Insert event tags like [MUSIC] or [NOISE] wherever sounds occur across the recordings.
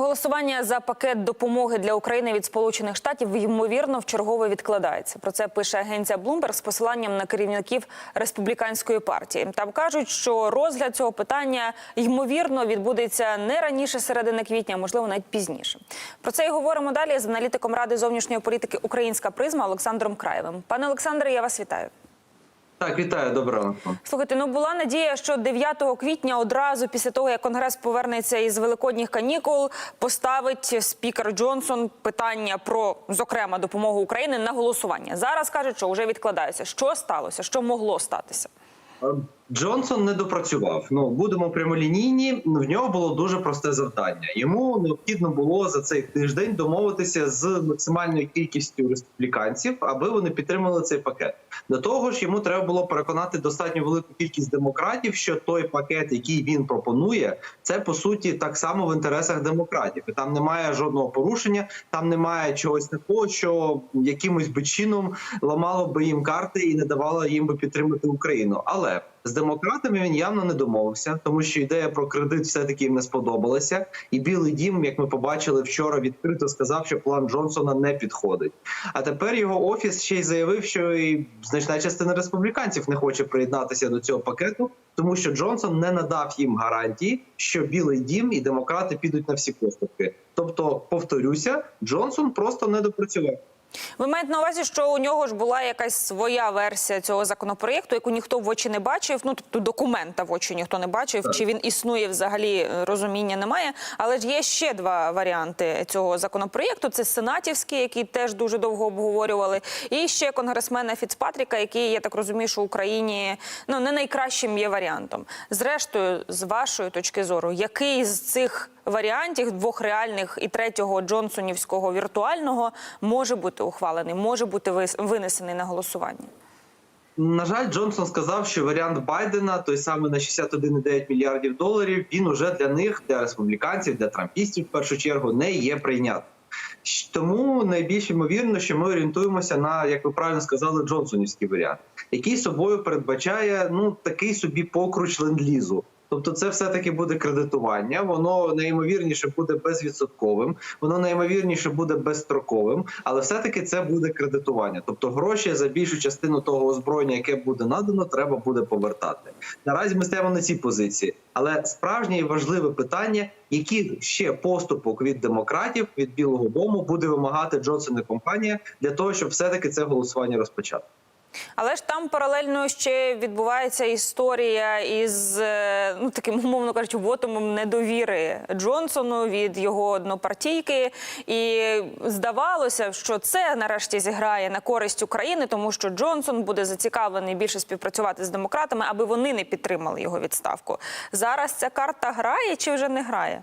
Голосування за пакет допомоги для України від Сполучених Штатів ймовірно в чергове відкладається. Про це пише агенція Bloomberg з посиланням на керівників республіканської партії. Там кажуть, що розгляд цього питання ймовірно відбудеться не раніше середини квітня, а можливо навіть пізніше. Про це і говоримо далі з аналітиком ради зовнішньої політики Українська призма Олександром Краєвим. Пане Олександре, я вас вітаю. Так, вітаю, доброго. Слухайте, ну була надія, що 9 квітня одразу після того, як конгрес повернеться із великодніх канікул, поставить спікер Джонсон питання про зокрема допомогу Україні на голосування. Зараз кажуть, що вже відкладається. Що сталося? Що могло статися? Джонсон не допрацював. Ну будемо прямолінійні. В нього було дуже просте завдання. Йому необхідно було за цей тиждень домовитися з максимальною кількістю республіканців, аби вони підтримали цей пакет. До того ж, йому треба було переконати достатньо велику кількість демократів, що той пакет, який він пропонує, це по суті так само в інтересах демократів. І там немає жодного порушення, там немає чогось такого, що якимось би чином ламало би їм карти і не давало їм би підтримати Україну. Але з демократами він явно не домовився, тому що ідея про кредит все таки їм не сподобалася. І Білий Дім, як ми побачили вчора, відкрито сказав, що план Джонсона не підходить. А тепер його офіс ще й заявив, що і значна частина республіканців не хоче приєднатися до цього пакету, тому що Джонсон не надав їм гарантії, що Білий Дім і демократи підуть на всі поступки. Тобто, повторюся, Джонсон просто не допрацював. Ви маєте на увазі, що у нього ж була якась своя версія цього законопроєкту, яку ніхто в очі не бачив. Ну тобто документа в очі ніхто не бачив, чи він існує взагалі е, розуміння немає. Але ж є ще два варіанти цього законопроєкту: це сенатівський, який теж дуже довго обговорювали, і ще конгресмена Фіцпатріка, який я так розумію, що в Україні ну не найкращим є варіантом. Зрештою, з вашої точки зору, який з цих варіантів двох реальних і третього Джонсонівського віртуального може бути ухвалений, може бути винесений на голосування. На жаль, Джонсон сказав, що варіант Байдена, той самий на 61,9 мільярдів доларів, він уже для них, для республіканців, для трампістів в першу чергу, не є прийнятним. Тому найбільш ймовірно, що ми орієнтуємося на, як ви правильно сказали, Джонсонівський варіант, який собою передбачає ну такий собі покруч ленд-лізу. Тобто, це все таки буде кредитування. Воно найімовірніше буде безвідсотковим, воно найімовірніше буде безстроковим, але все таки це буде кредитування. Тобто, гроші за більшу частину того озброєння, яке буде надано, треба буде повертати. Наразі ми стоїмо на цій позиції. Але справжнє і важливе питання, які ще поступок від демократів від Білого Дому буде вимагати Джонсон і компанія для того, щоб все таки це голосування розпочати. Але ж там паралельно ще відбувається історія із е, ну таким [LAUGHS] умовно кажучи, вотумом недовіри Джонсону від його однопартійки. І здавалося, що це нарешті зіграє на користь України, тому що Джонсон буде зацікавлений більше співпрацювати з демократами, аби вони не підтримали його відставку. Зараз ця карта грає чи вже не грає?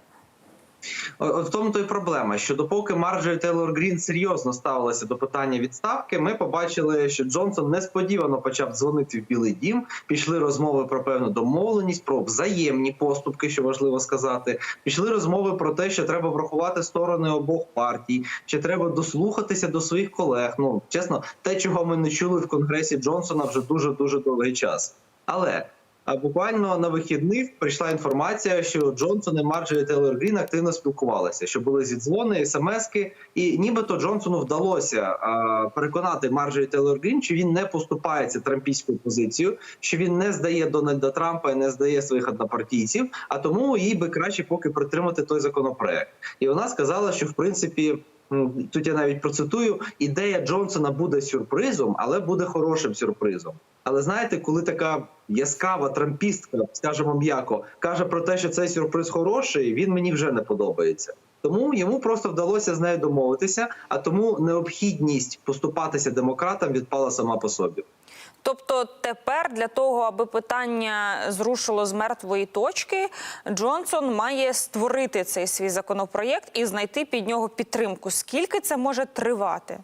От в тому то й проблема, що допоки Марджорі Тейлор Грін серйозно ставилася до питання відставки, ми побачили, що Джонсон несподівано почав дзвонити в Білий Дім. Пішли розмови про певну домовленість, про взаємні поступки, що важливо сказати. Пішли розмови про те, що треба врахувати сторони обох партій, що треба дослухатися до своїх колег. Ну чесно, те, чого ми не чули в конгресі Джонсона вже дуже дуже довгий час. Але буквально на вихідних прийшла інформація, що Джонсон і Марджорі Тейлор Грін активно спілкувалися, що були зідзвони, смски, і нібито Джонсону вдалося переконати Марджорі Тейлор Грін, що він не поступається трампійською позицією, що він не здає Дональда Трампа і не здає своїх однопартійців. А тому їй би краще поки притримати той законопроект. І вона сказала, що в принципі. Тут я навіть процитую: ідея Джонсона буде сюрпризом, але буде хорошим сюрпризом. Але знаєте, коли така яскрава трампістка, скажімо м'яко, каже про те, що цей сюрприз хороший, він мені вже не подобається. Тому йому просто вдалося з нею домовитися, а тому необхідність поступатися демократам відпала сама по собі. Тобто тепер для того, аби питання зрушило з мертвої точки, Джонсон має створити цей свій законопроєкт і знайти під нього підтримку. Скільки це може тривати?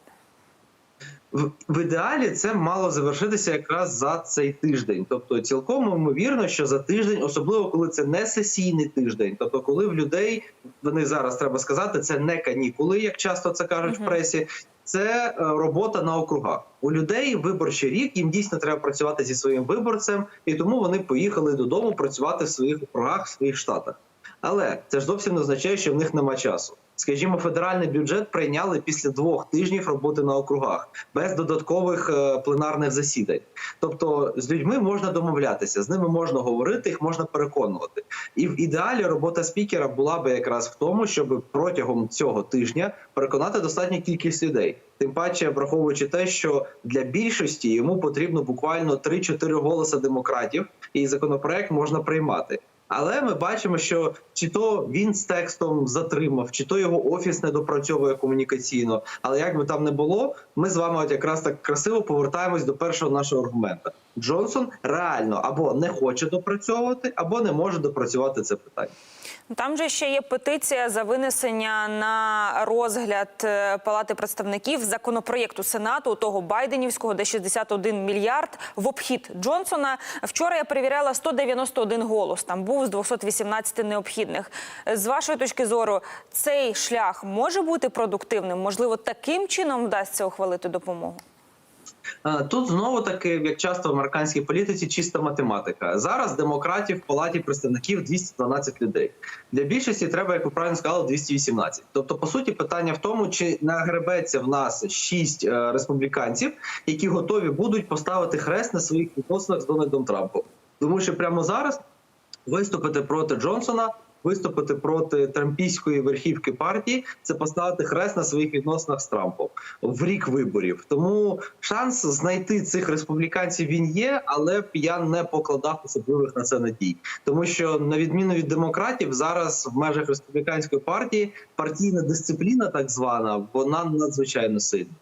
В, ідеалі це мало завершитися якраз за цей тиждень. Тобто, цілком ймовірно, що за тиждень, особливо коли це не сесійний тиждень, тобто, коли в людей вони зараз треба сказати, це не канікули, як часто це кажуть в пресі. Це е, робота на округах. У людей виборчий рік їм дійсно треба працювати зі своїм виборцем, і тому вони поїхали додому працювати в своїх округах, в своїх штатах. Але це ж зовсім не означає, що в них нема часу. Скажімо, федеральний бюджет прийняли після двох тижнів роботи на округах без додаткових е, пленарних засідань. Тобто з людьми можна домовлятися, з ними можна говорити, їх можна переконувати. І в ідеалі робота спікера була би якраз в тому, щоб протягом цього тижня переконати достатню кількість людей. Тим паче, враховуючи те, що для більшості йому потрібно буквально 3-4 голоси демократів, і законопроект можна приймати. Але ми бачимо, що чи то він з текстом затримав, чи то його офіс не допрацьовує комунікаційно. Але як би там не було, ми з вами от якраз так красиво повертаємось до першого нашого аргумента. Джонсон реально або не хоче допрацьовувати, або не може допрацювати це питання. Там же ще є петиція за винесення на розгляд е, Палати представників законопроєкту Сенату, того Байденівського, де 61 мільярд в обхід Джонсона. Вчора я перевіряла 191 голос. Там був з 218 необхідних. З вашої точки зору, цей шлях може бути продуктивним? Можливо, таким чином вдасться ухвалити допомогу? Е, Тут знову таки, як часто в американській політиці, чиста математика. Зараз демократів в палаті представників 212 людей. Для більшості треба, як ви правильно сказали, 218. Тобто, по суті, питання в тому, чи нагребеться в нас 6 е, республіканців, які готові будуть поставити хрест на своїх відносинах з Дональдом Трампом. Тому що прямо зараз виступити проти Джонсона. Виступити проти трампійської верхівки партії це поставити хрест на своїх відносинах з Трампом в рік виборів. Тому шанс знайти цих республіканців він є, але б я не покладав особливих на це надій, тому що на відміну від демократів, зараз в межах республіканської партії партійна дисципліна, так звана, вона надзвичайно сильна.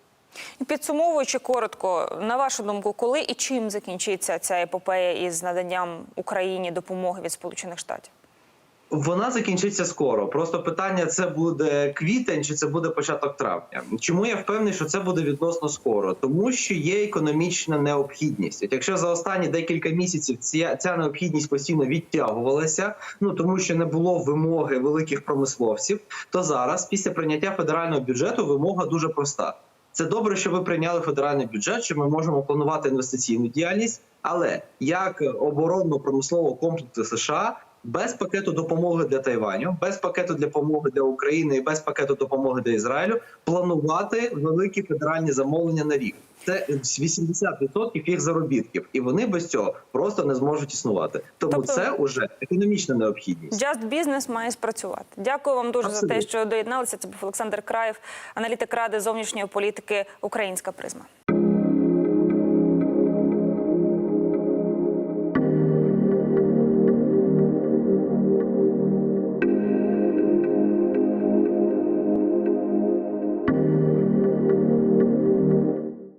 І Підсумовуючи коротко, на вашу думку, коли і чим закінчиться ця епопея із наданням Україні допомоги від Сполучених Штатів? Вона закінчиться скоро. Просто питання: це буде квітень чи це буде початок травня. Чому я впевнений, що це буде відносно скоро? Тому що є економічна необхідність. От якщо за останні декілька місяців ця, ця необхідність постійно відтягувалася, ну тому що не було вимоги великих промисловців, то зараз, після прийняття федерального бюджету, вимога дуже проста. Це добре, що ви прийняли федеральний бюджет, що ми можемо планувати інвестиційну діяльність, але як оборонно-промислового комплексу США без пакету допомоги для Тайваню, без пакету допомоги для України і без пакету допомоги для Ізраїлю планувати великі федеральні замовлення на рік. Це 80% їх заробітків, і вони без цього просто не зможуть існувати. Тому Тобто- це вже економічна необхідність. Just Business має спрацювати. Дякую вам дуже за те, що доєдналися. Це був Олександр Краєв, аналітик ради зовнішньої політики Українська призма.